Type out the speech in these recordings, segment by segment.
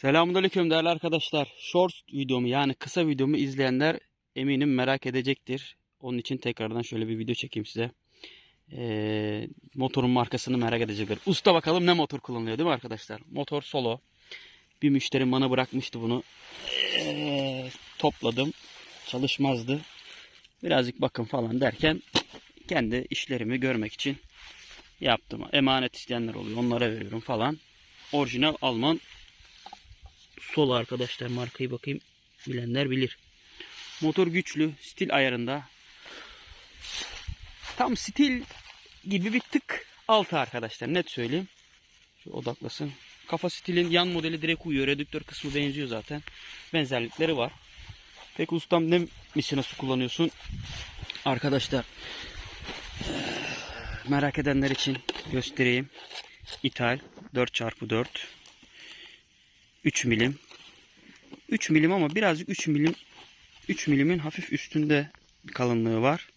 Selamünaleyküm değerli arkadaşlar. Short videomu yani kısa videomu izleyenler eminim merak edecektir. Onun için tekrardan şöyle bir video çekeyim size. Ee, motorun markasını merak edecekler. Usta bakalım ne motor kullanılıyor değil mi arkadaşlar? Motor solo. Bir müşterim bana bırakmıştı bunu. Ee, topladım. Çalışmazdı. Birazcık bakın falan derken kendi işlerimi görmek için yaptım. Emanet isteyenler oluyor. Onlara veriyorum falan. Orijinal Alman Solo arkadaşlar markayı bakayım bilenler bilir. Motor güçlü, stil ayarında. Tam stil gibi bir tık altı arkadaşlar net söyleyeyim. Şu odaklasın. Kafa stilin yan modeli direkt uyuyor. Redüktör kısmı benziyor zaten. Benzerlikleri var. Peki ustam ne misinası kullanıyorsun? Arkadaşlar merak edenler için göstereyim. İthal 4x4 3 milim 3 milim ama birazcık 3 milim 3 milimin hafif üstünde bir kalınlığı var.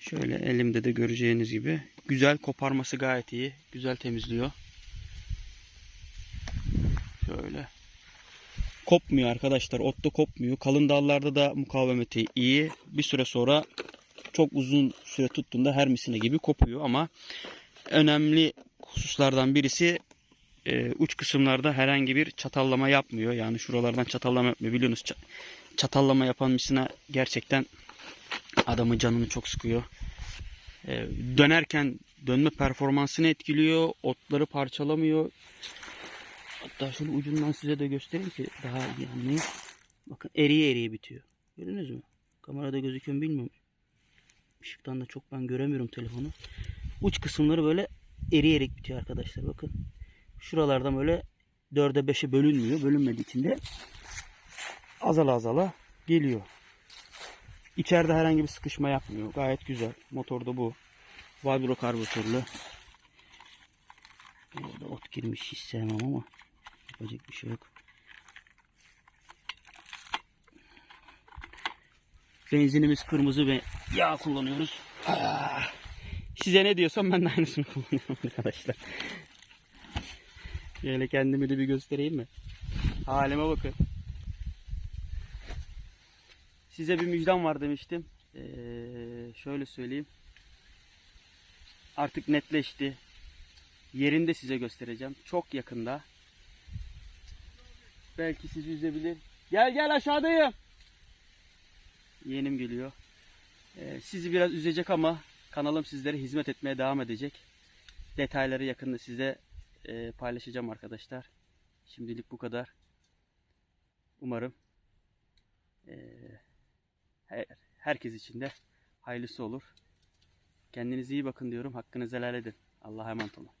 Şöyle elimde de göreceğiniz gibi. Güzel koparması gayet iyi. Güzel temizliyor. Şöyle. Kopmuyor arkadaşlar. Otta kopmuyor. Kalın dallarda da mukavemeti iyi. Bir süre sonra çok uzun süre tuttuğunda her misine gibi kopuyor ama önemli hususlardan birisi e, uç kısımlarda herhangi bir çatallama yapmıyor. Yani şuralardan çatallama yapmıyor. Biliyorsunuz ça- çatallama yapan misina gerçekten adamın canını çok sıkıyor. E, dönerken dönme performansını etkiliyor. Otları parçalamıyor. Hatta şöyle ucundan size de göstereyim ki daha iyi anlayın. Bakın eriye eriye bitiyor. Gördünüz mü? Kamerada gözüküyor mu bilmiyorum. Işıktan da çok ben göremiyorum telefonu. Uç kısımları böyle eriyerek bitiyor arkadaşlar bakın. Şuralardan böyle 4'e 5'e bölünmüyor. Bölünmediği için de azala azala geliyor. İçeride herhangi bir sıkışma yapmıyor. Gayet güzel. Motorda bu. Vibro karbüratörlü. Burada ot girmiş hiç sevmem ama yapacak bir şey yok. Benzinimiz kırmızı ve yağ kullanıyoruz. Ah. Size ne diyorsam ben de aynısını kullanıyorum arkadaşlar. Şöyle kendimi de bir göstereyim mi? Halime bakın. Size bir müjdem var demiştim. Ee, şöyle söyleyeyim. Artık netleşti. Yerinde size göstereceğim. Çok yakında. Belki sizi üzebilir. Gel gel aşağıdayım. Yeğenim geliyor. Ee, sizi biraz üzecek ama kanalım sizlere hizmet etmeye devam edecek. Detayları yakında size e, paylaşacağım arkadaşlar. Şimdilik bu kadar. Umarım e, her, herkes için de hayırlısı olur. Kendinize iyi bakın diyorum. Hakkınızı helal edin. Allah'a emanet olun.